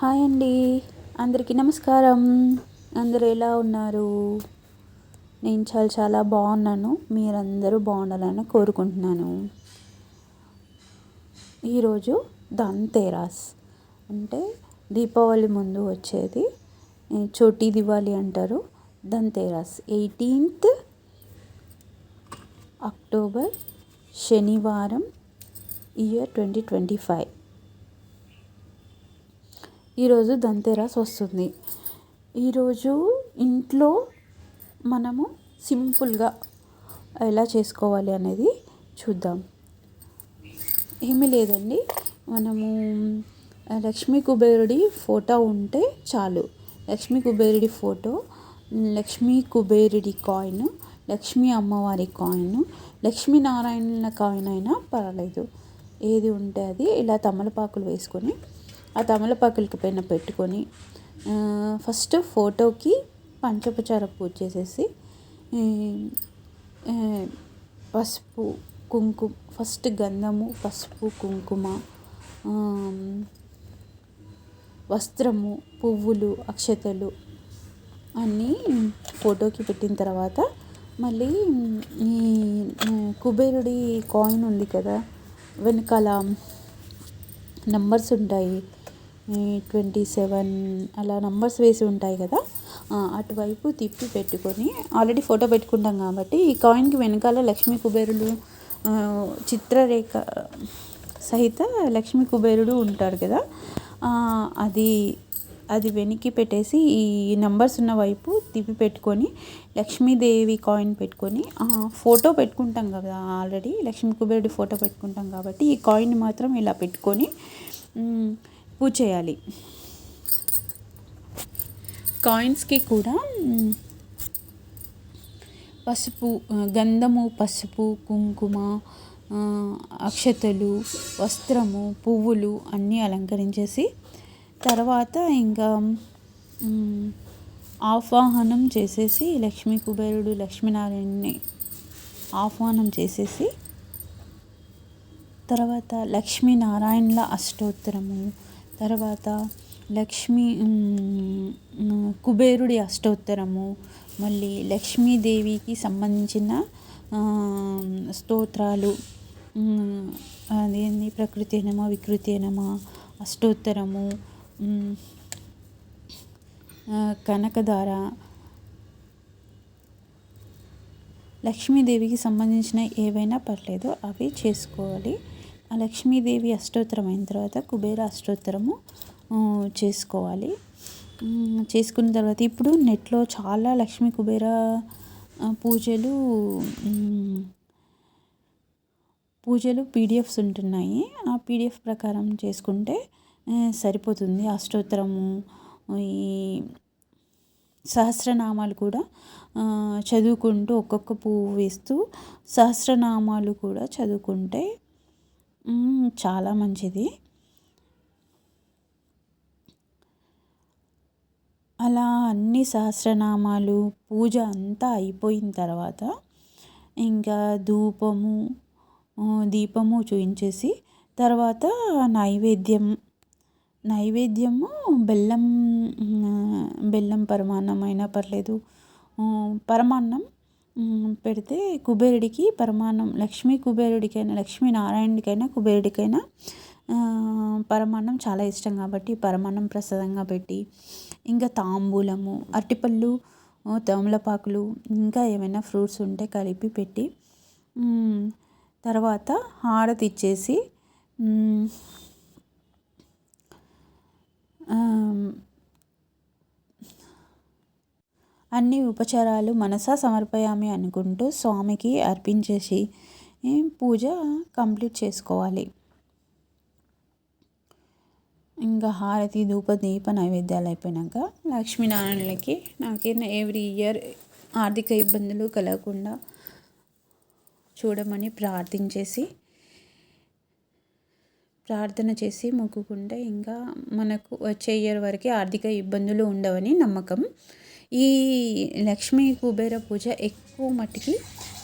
Hi అండి. అందరికీ నమస్కారం. అందరూ ఎలా ఉన్నారు? నేను చాలా చాలా బాగున్నాను. మీరందరూ బాగుండాలని కోరుకుంటున్నాను. ఈరోజు ధన్తేరాస్. అంటే దీపావళి ముందు వచ్చేది చోటీ దివాళి అంటారు ధన్తేరాస్. ఎయిటీన్త్ అక్టోబర్ శనివారం ఇయర్ ట్వంటీ ట్వంటీ ఫైవ్ ఈరోజు ధన్తేరాస్ వస్తుంది. ఈరోజు ఇంట్లో మనము సింపుల్గా ఎలా చేసుకోవాలి అనేది చూద్దాం. ఏమీ లేదండి. మనము లక్ష్మీ కుబేరుడి ఫోటో ఉంటే చాలు. లక్ష్మీ కుబేరుడి ఫోటో లక్ష్మీ కుబేరుడి కాయిన్ లక్ష్మీ అమ్మవారి కాయిన్ లక్ష్మీనారాయణుల కాయిన్ అయినా పర్వాలేదు. ఏది ఉంటే అది ఇలా తమలపాకులు వేసుకొని ఆ తమలపాకులకి పైన పెట్టుకొని ఫస్ట్ ఫోటోకి పంచోపచార పూజ చేసేసి పసుపు కుంకుమ ఫస్ట్ గంధము పసుపు కుంకుమ వస్త్రము పువ్వులు అక్షతలు అన్నీ ఫోటోకి పెట్టిన తర్వాత మళ్ళీ ఈ కుబేరుడి కాయిన్ ఉంది కదా వెనకాల నెంబర్స్ ఉంటాయి ట్వంటీ సెవెన్ అలా నంబర్స్ వేసి ఉంటాయి కదా అటువైపు తిప్పి పెట్టుకొని ఆల్రెడీ ఫోటో పెట్టుకుంటాం కాబట్టి ఈ కాయిన్కి వెనకాల లక్ష్మీ కుబేరుడు చిత్రరేఖ సహిత లక్ష్మీ కుబేరుడు ఉంటారు కదా అది అది వెనక్కి పెట్టేసి ఈ నెంబర్స్ ఉన్న వైపు తిప్పి పెట్టుకొని లక్ష్మీదేవి కాయిన్ పెట్టుకొని ఫోటో పెట్టుకుంటాం కదా ఆల్రెడీ లక్ష్మీ కుబేరుడి ఫోటో పెట్టుకుంటాం కాబట్టి ఈ కాయిన్ మాత్రం ఇలా పెట్టుకొని పూజ చేయాలి కాయిన్స్కి కూడా పసుపు గంధము పసుపు కుంకుమ అక్షతలు వస్త్రము పువ్వులు అన్నీ అలంకరించేసి తర్వాత ఇంకా ఆహ్వానం చేసేసి లక్ష్మీ కుబేరుడు లక్ష్మీనారాయణని ఆహ్వానం చేసేసి తర్వాత లక్ష్మీనారాయణల అష్టోత్తరము తర్వాత లక్ష్మీ కుబేరుడి అష్టోత్తరము మళ్ళీ లక్ష్మీదేవికి సంబంధించిన స్తోత్రాలు అదేంది ప్రకృతి నమ వికృతి అష్టోత్తరము కనకధార లక్ష్మీదేవికి సంబంధించిన ఏవైనా పర్లేదు అవి చేసుకోవాలి. ఆ లక్ష్మీదేవి అష్టోత్తరం అయిన తర్వాత కుబేర అష్టోత్తరము చేసుకోవాలి. చేసుకున్న తర్వాత ఇప్పుడు నెట్లో చాలా లక్ష్మీ కుబేర పూజలు పూజలు పీడిఎఫ్స్ ఉంటున్నాయి. ఆ పీడిఎఫ్ ప్రకారం చేసుకుంటే సరిపోతుంది. అష్టోత్తరము ఈ సహస్రనామాలు కూడా చదువుకుంటూ ఒక్కొక్క పువ్వు వేస్తూ సహస్రనామాలు కూడా చదువుకుంటే చాలా మంచిది. అలా అన్ని సహస్రనామాలు పూజ అంతా అయిపోయిన తర్వాత ఇంకా ధూపము దీపము చూయించేసి తర్వాత నైవేద్యం నైవేద్యము బెల్లం బెల్లం పరమాన్నం అయినా పర్లేదు. పరమాన్నం పెడితే కుబేరుడికి పరమాన్నం లక్ష్మీ కుబేరుడికైనా లక్ష్మీ నారాయణుడికైనా కుబేరుడికైనా పరమాన్నం చాలా ఇష్టం కాబట్టి పరమాన్నం ప్రసాదంగా పెట్టి ఇంకా తాంబూలము అరటిపళ్ళు తమలపాకులు ఇంకా ఏమైనా ఫ్రూట్స్ ఉంటే కలిపి పెట్టి తర్వాత హారతి ఇచ్చేసి అన్ని ఉపచారాలు మనసా సమర్పయామి అనుకుంటూ స్వామికి అర్పించేసి పూజ కంప్లీట్ చేసుకోవాలి. ఇంకా హారతి ధూప దీప నైవేద్యాలు అయిపోయాక లక్ష్మీనారాయణలకి నాకైనా ఎవ్రీ ఇయర్ ఆర్థిక ఇబ్బందులు కలగకుండా చూడమని ప్రార్థించేసి ప్రార్థన చేసి మొక్కుకుంటే ఇంకా మనకు వచ్చే ఇయర్ వరకు ఆర్థిక ఇబ్బందులు ఉండవని నమ్మకం. ఈ లక్ష్మీ కుబేర పూజ ఎక్కువ మట్టికి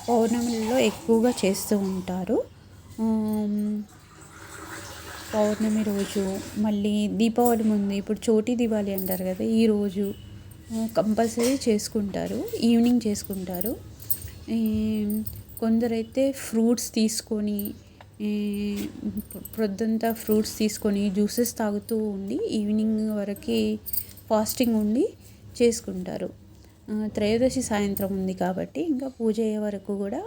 పౌర్ణమిలో ఎక్కువగా చేస్తూ ఉంటారు. పౌర్ణమి రోజు మళ్ళీ దీపావళి ముందు ఇప్పుడు చోటి దివాళి అంటారు కదా ఈరోజు కంపల్సరీ చేసుకుంటారు ఈవినింగ్ చేసుకుంటారు. కొందరైతే ఫ్రూట్స్ తీసుకొని ప్రొద్దంతా ఫ్రూట్స్ తీసుకొని జ్యూసెస్ తాగుతూ ఉండి ఈవినింగ్ వరకు ఫాస్టింగ్ ఉండి చేసుకుంటారు. త్రయోదశి సాయంత్రం ఉంది కాబట్టి ఇంకా పూజ అయ్యే వరకు కూడా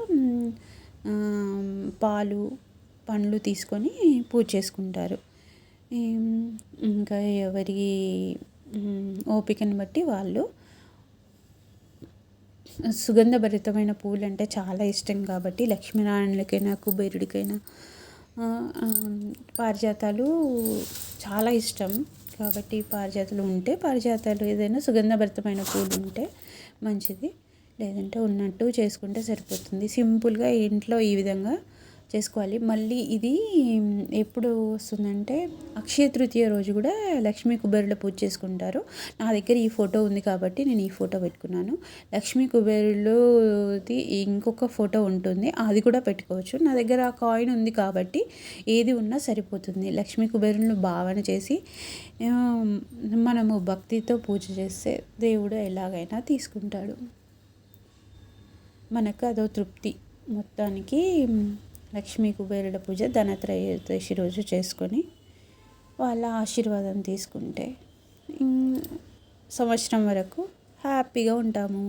పాలు పండ్లు తీసుకొని పూజ చేసుకుంటారు. ఇంకా ఎవరి ఓపికను బట్టి వాళ్ళు సుగంధభరితమైన పూలు అంటే చాలా ఇష్టం కాబట్టి లక్ష్మీనారాయణులకైనా కుబేరుడికైనా పారిజాతాలు చాలా ఇష్టం. కాబట్టి పారిజాతాలు ఉంటే పారిజాతాలు ఏదైనా సుగంధభరితమైన పూలు ఉంటే మంచిది. లేదంటే ఉన్నట్టు చేసుకుంటే సరిపోతుంది. సింపుల్గా ఇంట్లో ఈ విధంగా చేసుకోవాలి. మళ్ళీ ఇది ఎప్పుడు వస్తుందంటే అక్షయ తృతీయ రోజు కూడా లక్ష్మీ కుబేరుల పూజ చేసుకుంటారు. నా దగ్గర ఈ ఫోటో ఉంది కాబట్టి నేను ఈ ఫోటో పెట్టుకున్నాను. లక్ష్మీ కుబేరులది ఇంకొక ఫోటో ఉంటుంది. అది కూడా పెట్టుకోవచ్చు. నా దగ్గర ఆ కాయిన్ ఉంది కాబట్టి ఏది ఉన్నా సరిపోతుంది. లక్ష్మీ కుబేరులను భావన చేసి మనము భక్తితో పూజ చేస్తే దేవుడు ఎలాగైనా తీసుకుంటాడు. మనకు అదో తృప్తి. మొత్తానికి లక్ష్మీ కుబేరుల పూజ ధనత్రయోదశి రోజు చేసుకొని వాళ్ళ ఆశీర్వాదం తీసుకుంటే సంవత్సరం వరకు హ్యాపీగా ఉంటాము.